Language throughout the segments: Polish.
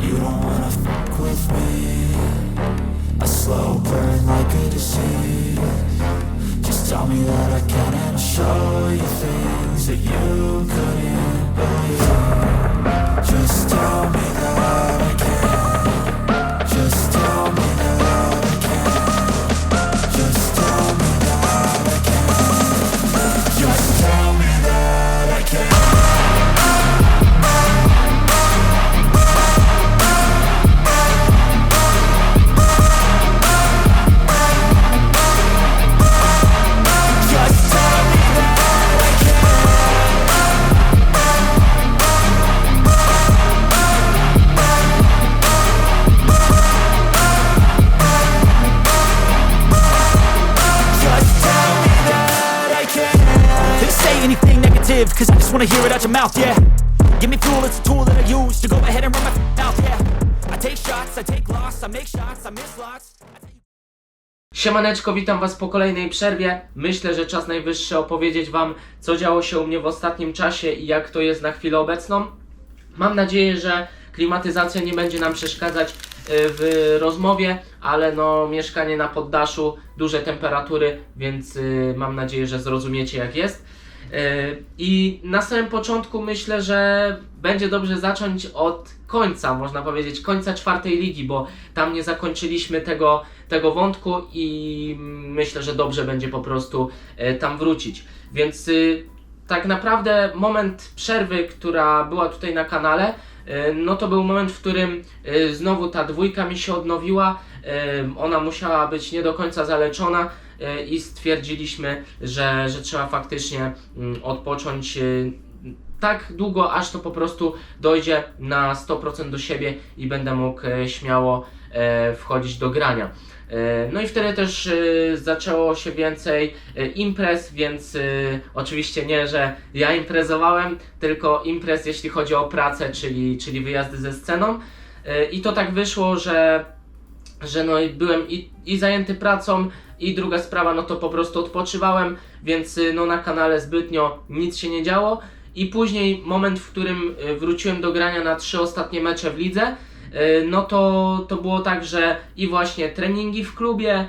You don't wanna fuck with me. A slow burn like a disease. Just tell me that I can and show you things that you couldn't believe Cause I just wanna hear it out your mouth, yeah Give me fuel, it's a tool that I use To go ahead and run my mouth, yeah I take shots, I take loss, I make shots, I miss lots Siemaneczko, witam Was po kolejnej przerwie. Myślę, że czas najwyższy opowiedzieć Wam, co działo się u mnie w ostatnim czasie i jak to jest na chwilę obecną. Mam nadzieję, że klimatyzacja nie będzie nam przeszkadzać y, w rozmowie, ale no mieszkanie na poddaszu, duże temperatury, więc y, mam nadzieję, że zrozumiecie jak jest. Y, I na samym początku myślę, że będzie dobrze zacząć od końca, można powiedzieć, końca czwartej ligi, bo tam nie zakończyliśmy tego, tego wątku i myślę, że dobrze będzie po prostu y, tam wrócić. Więc y, tak naprawdę moment przerwy, która była tutaj na kanale, no to był moment, w którym znowu ta dwójka mi się odnowiła. Ona musiała być nie do końca zaleczona e, i stwierdziliśmy, że, że trzeba faktycznie mm, odpocząć e, tak długo, aż to po prostu dojdzie na 100% do siebie i będę mógł e, śmiało wchodzić do grania. No i wtedy też zaczęło się więcej imprez, więc oczywiście nie, że ja imprezowałem, tylko imprez jeśli chodzi o pracę, czyli, czyli wyjazdy ze sceną. I to tak wyszło, że, że no byłem i, i zajęty pracą, i druga sprawa, no to po prostu odpoczywałem, więc e, no na kanale zbytnio nic się nie działo. I później moment, w którym e, wróciłem do grania na trzy ostatnie mecze w lidze, e, no to, to było tak, że i właśnie treningi w klubie,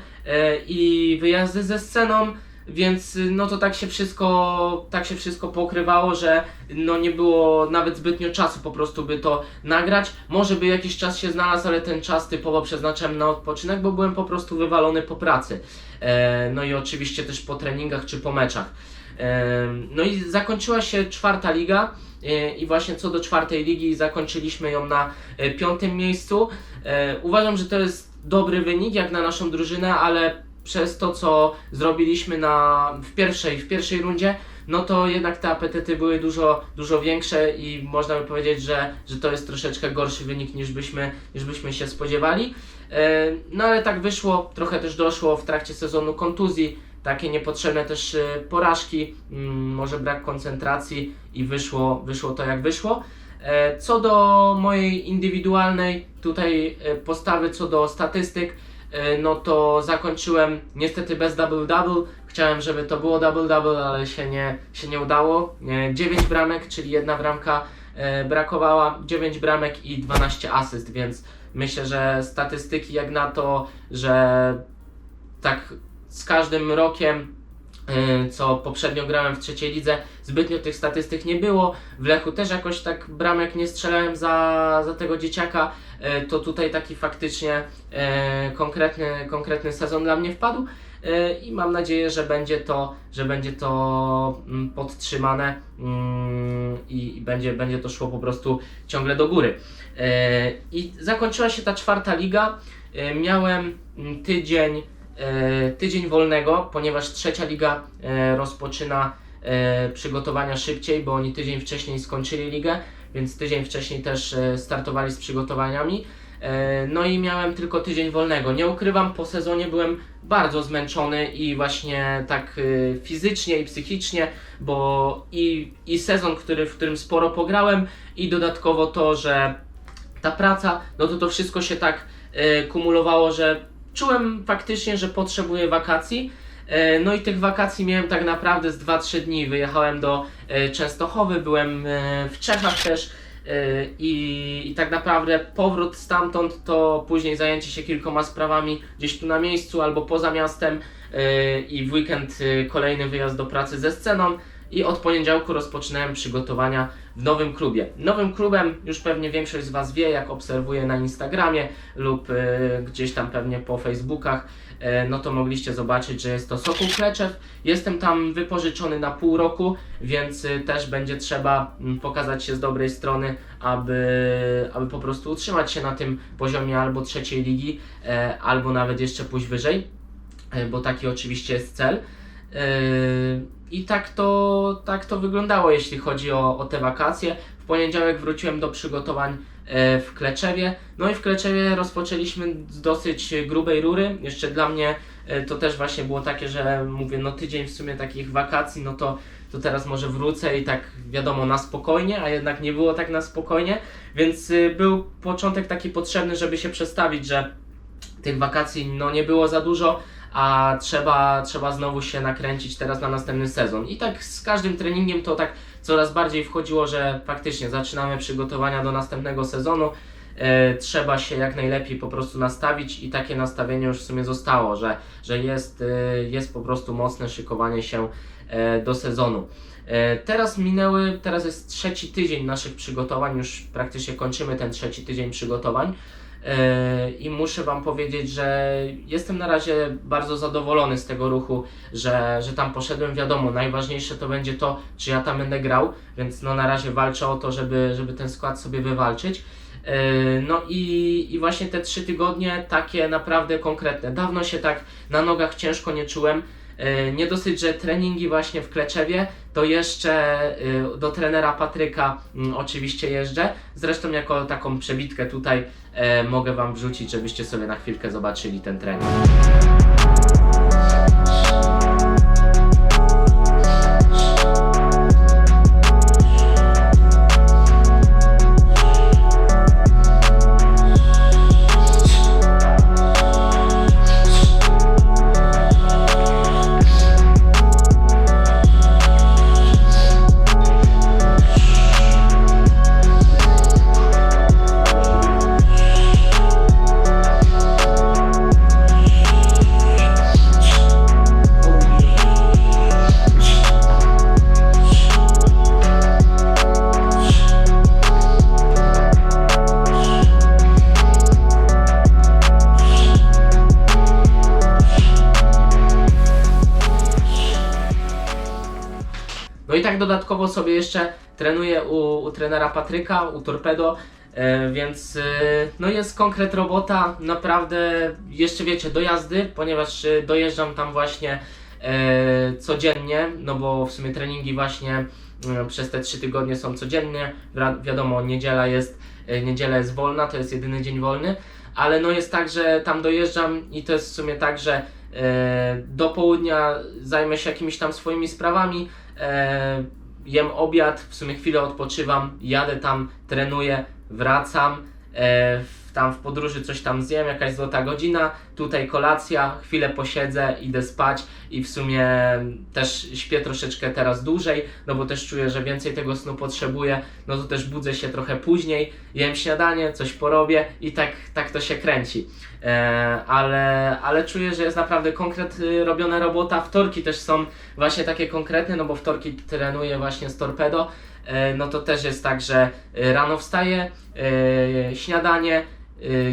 i wyjazdy ze sceną, więc y, no to tak się wszystko, tak się wszystko pokrywało, że no nie było nawet zbytnio czasu po prostu by to nagrać. Może by jakiś czas się znalazł, ale ten czas typowo przeznaczałem na odpoczynek, bo byłem po prostu wywalony po pracy. E, no i oczywiście też po treningach czy po meczach. Em, No i zakończyła się czwarta liga e, i właśnie co do czwartej ligi zakończyliśmy ją na e, piątym miejscu. E, Uważam, że to jest dobry wynik jak na naszą drużynę, ale przez to co zrobiliśmy na, w, pierwszej, w pierwszej rundzie, no to jednak te apetyty były dużo, dużo większe i można by powiedzieć, że, że to jest troszeczkę gorszy wynik niż byśmy, niż byśmy się spodziewali. E, No ale tak wyszło, trochę też doszło w trakcie sezonu kontuzji, takie niepotrzebne też e, porażki, mm, może brak koncentracji i wyszło, wyszło to jak wyszło. E, Co do mojej indywidualnej tutaj postawy, co do statystyk, no to zakończyłem niestety bez double-double. Chciałem, żeby to było double-double, ale się nie, się nie udało. 9 bramek, czyli jedna bramka e, brakowała, 9 bramek i 12 asyst, więc myślę, że statystyki jak na to, że tak z każdym rokiem, co poprzednio grałem w trzeciej lidze, zbytnio tych statystyk nie było. W Lechu też jakoś tak bramek nie strzelałem za, za tego dzieciaka. y, To tutaj taki faktycznie y, konkretny, konkretny sezon dla mnie wpadł. Y, I mam nadzieję, że będzie to, że będzie to mm, podtrzymane mm, i będzie, będzie to szło po prostu ciągle do góry. Y, I zakończyła się ta czwarta liga. Y, Miałem mm, tydzień tydzień wolnego, ponieważ trzecia liga e, rozpoczyna e, przygotowania szybciej, bo oni tydzień wcześniej skończyli ligę, więc tydzień wcześniej też e, startowali z przygotowaniami. E, No i miałem tylko tydzień wolnego. Nie ukrywam, po sezonie byłem bardzo zmęczony i właśnie tak e, fizycznie i psychicznie, bo i, i sezon, który, w którym sporo pograłem i dodatkowo to, że ta praca, no to to wszystko się tak e, kumulowało, że czułem faktycznie, że potrzebuję wakacji. E, No i tych wakacji miałem tak naprawdę z 2-3 dni. Wyjechałem do e, Częstochowy, byłem e, w Czechach też i, i tak naprawdę powrót stamtąd to później zajęcie się kilkoma sprawami gdzieś tu na miejscu albo poza miastem i w weekend kolejny wyjazd do pracy ze sceną i od poniedziałku rozpoczynałem przygotowania w nowym klubie. Nowym klubem już pewnie większość z Was wie, jak obserwuję na Instagramie lub e, gdzieś tam pewnie po Facebookach, e, no to mogliście zobaczyć, że jest to Sokół Kleczew. Jestem tam wypożyczony na pół roku, więc e, też będzie trzeba mm, pokazać się z dobrej strony, aby, aby po prostu utrzymać się na tym poziomie albo trzeciej ligi, e, albo nawet jeszcze pójść wyżej, e, bo taki oczywiście jest cel. Yy, I tak to, tak to wyglądało, jeśli chodzi o, o te wakacje. W poniedziałek wróciłem do przygotowań e, w Kleczewie. No i w Kleczewie rozpoczęliśmy z dosyć grubej rury. Jeszcze dla mnie e, to też właśnie było takie, że mówię, no tydzień w sumie takich wakacji, no to, to teraz może wrócę i tak wiadomo na spokojnie, a jednak nie było tak na spokojnie, więc był początek taki potrzebny, żeby się przestawić, że tych wakacji no nie było za dużo, a trzeba, trzeba znowu się nakręcić teraz na następny sezon. I tak z każdym treningiem to tak coraz bardziej wchodziło, że faktycznie zaczynamy przygotowania do następnego sezonu. E, trzeba się jak najlepiej po prostu nastawić i takie nastawienie już w sumie zostało, że, że jest, e, jest po prostu mocne szykowanie się e, do sezonu. Teraz minęły, teraz jest trzeci tydzień naszych przygotowań, już praktycznie kończymy ten trzeci tydzień przygotowań. E, I muszę Wam powiedzieć, że jestem na razie bardzo zadowolony z tego ruchu, że, że tam poszedłem. Wiadomo, najważniejsze to będzie to, czy ja tam będę grał, więc no na razie walczę o to, żeby, żeby ten skład sobie wywalczyć. E, No i, i właśnie te trzy tygodnie takie naprawdę konkretne. Dawno się tak na nogach ciężko nie czułem. E, Nie dosyć, że treningi właśnie w Kleczewie, to jeszcze e, do trenera Patryka mm, oczywiście jeżdżę. Zresztą jako taką przebitkę tutaj e, mogę Wam wrzucić, żebyście sobie na chwilkę zobaczyli ten trening. No i tak dodatkowo sobie jeszcze trenuję u, u trenera Patryka, u Torpedo, e, więc e, no jest konkret robota, naprawdę jeszcze wiecie, dojazdy, ponieważ e, dojeżdżam tam właśnie e, codziennie, no bo w sumie treningi właśnie e, przez te trzy tygodnie są codziennie, Wi- wiadomo, niedziela jest, e, niedziela jest wolna, to jest jedyny dzień wolny, ale no jest tak, że tam dojeżdżam i to jest w sumie tak, że e, do południa zajmę się jakimiś tam swoimi sprawami, e, jem obiad, w sumie chwilę odpoczywam, jadę tam, trenuję, wracam, e, tam w podróży coś tam zjem, jakaś złota godzina, tutaj kolacja, chwilę posiedzę, idę spać i w sumie też śpię troszeczkę teraz dłużej, no bo też czuję, że więcej tego snu potrzebuję, no to też budzę się trochę później, jem śniadanie, coś porobię i tak, tak to się kręci. E, ale, ale czuję, że jest naprawdę konkret y, robiona robota. Wtorki też są właśnie takie konkretne, no bo wtorki trenuję właśnie z Torpedo. E, no to też jest tak, że y, rano wstaję, e, śniadanie, y,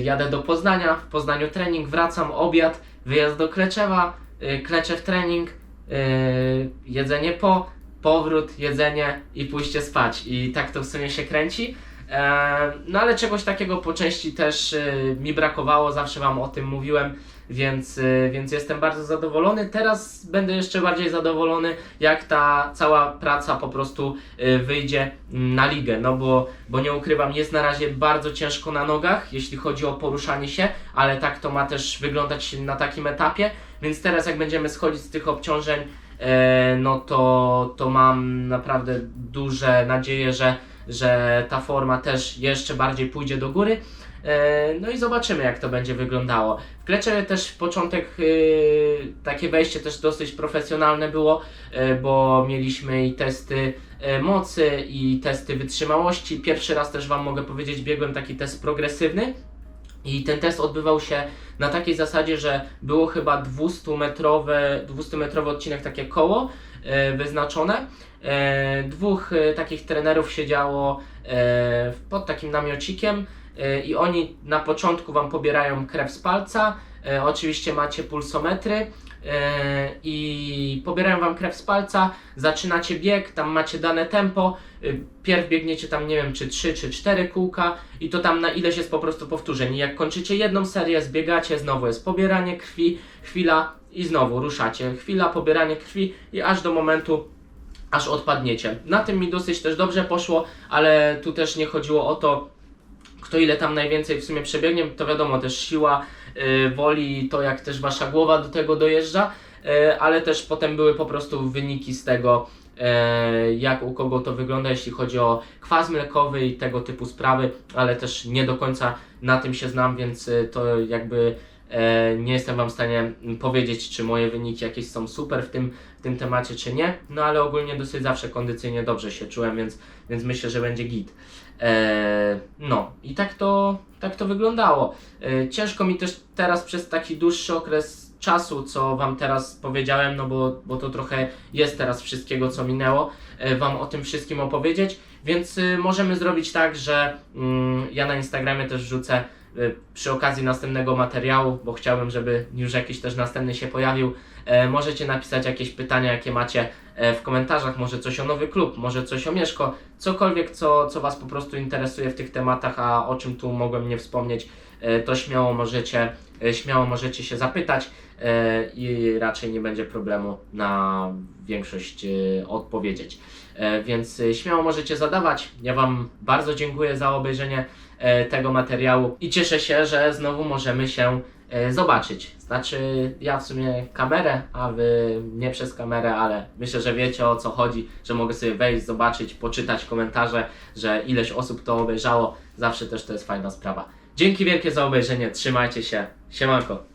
jadę do Poznania, w Poznaniu trening, wracam, obiad, wyjazd do Kleczewa, y, Kleczew trening, y, jedzenie po, powrót, jedzenie i pójście spać. I tak to w sumie się kręci. E, no ale czegoś takiego po części też mi brakowało, zawsze Wam o tym mówiłem, więc, e, więc jestem bardzo zadowolony. Teraz będę jeszcze bardziej zadowolony, jak ta cała praca po prostu e, wyjdzie mm, na ligę, no bo, bo nie ukrywam, jest na razie bardzo ciężko na nogach, jeśli chodzi o poruszanie się, ale tak to ma też wyglądać na takim etapie, więc teraz jak będziemy schodzić z tych obciążeń, e, no to, to mam naprawdę duże nadzieje, że, że ta forma też jeszcze bardziej pójdzie do góry. E, No i zobaczymy, jak to będzie wyglądało. W Klecie też początek, y, takie wejście też dosyć profesjonalne było, e, bo mieliśmy i testy e, mocy, i testy wytrzymałości. Pierwszy raz też Wam mogę powiedzieć, biegłem taki test progresywny. I ten test odbywał się na takiej zasadzie, że było chyba 200-metrowy 200 metrowy odcinek, takie koło e, wyznaczone. E, dwóch e, takich trenerów siedziało e, pod takim namiocikiem e, i oni na początku Wam pobierają krew z palca. E, oczywiście macie pulsometry e, i pobierają Wam krew z palca, zaczynacie bieg, tam macie dane tempo, pierw biegniecie tam nie wiem czy 3 czy 4 kółka i to tam na ileś jest po prostu powtórzeń. I jak kończycie jedną serię, zbiegacie, znowu jest pobieranie krwi, chwila i znowu ruszacie. Chwila, pobieranie krwi i aż do momentu, aż odpadniecie. Na tym mi dosyć też dobrze poszło, ale tu też nie chodziło o to, kto ile tam najwięcej w sumie przebiegnie, to wiadomo też siła y, woli, to jak też wasza głowa do tego dojeżdża, y, ale też potem były po prostu wyniki z tego, e, jak u kogo to wygląda, jeśli chodzi o kwas mlekowy i tego typu sprawy, ale też nie do końca na tym się znam, więc y, to jakby nie jestem Wam w stanie powiedzieć, czy moje wyniki jakieś są super w tym, w tym temacie, czy nie, no ale ogólnie dosyć zawsze kondycyjnie dobrze się czułem, więc, więc myślę, że będzie git. E, no i tak to, tak to wyglądało. E, ciężko mi też teraz przez taki dłuższy okres czasu, co Wam teraz powiedziałem, no bo, bo to trochę jest teraz wszystkiego, co minęło, e, Wam o tym wszystkim opowiedzieć, więc y, możemy zrobić tak, że mm, ja na Instagramie też wrzucę y, przy okazji następnego materiału, bo chciałbym, żeby już jakiś też następny się pojawił. E, możecie napisać jakieś pytania, jakie macie e, w komentarzach, może coś o nowy klub, może coś o Mieszko, cokolwiek, co, co Was po prostu interesuje w tych tematach, a o czym tu mogłem nie wspomnieć, to śmiało możecie, e, śmiało możecie się zapytać e, i raczej nie będzie problemu na większość e, odpowiedzieć. E, Więc e, śmiało możecie zadawać. Ja Wam bardzo dziękuję za obejrzenie e, tego materiału i cieszę się, że znowu możemy się e, zobaczyć. Znaczy, ja w sumie kamerę, a Wy nie przez kamerę, ale myślę, że wiecie o co chodzi, że mogę sobie wejść, zobaczyć, poczytać komentarze, że ileś osób to obejrzało. Zawsze też to jest fajna sprawa. Dzięki wielkie za obejrzenie, trzymajcie się, siemanko.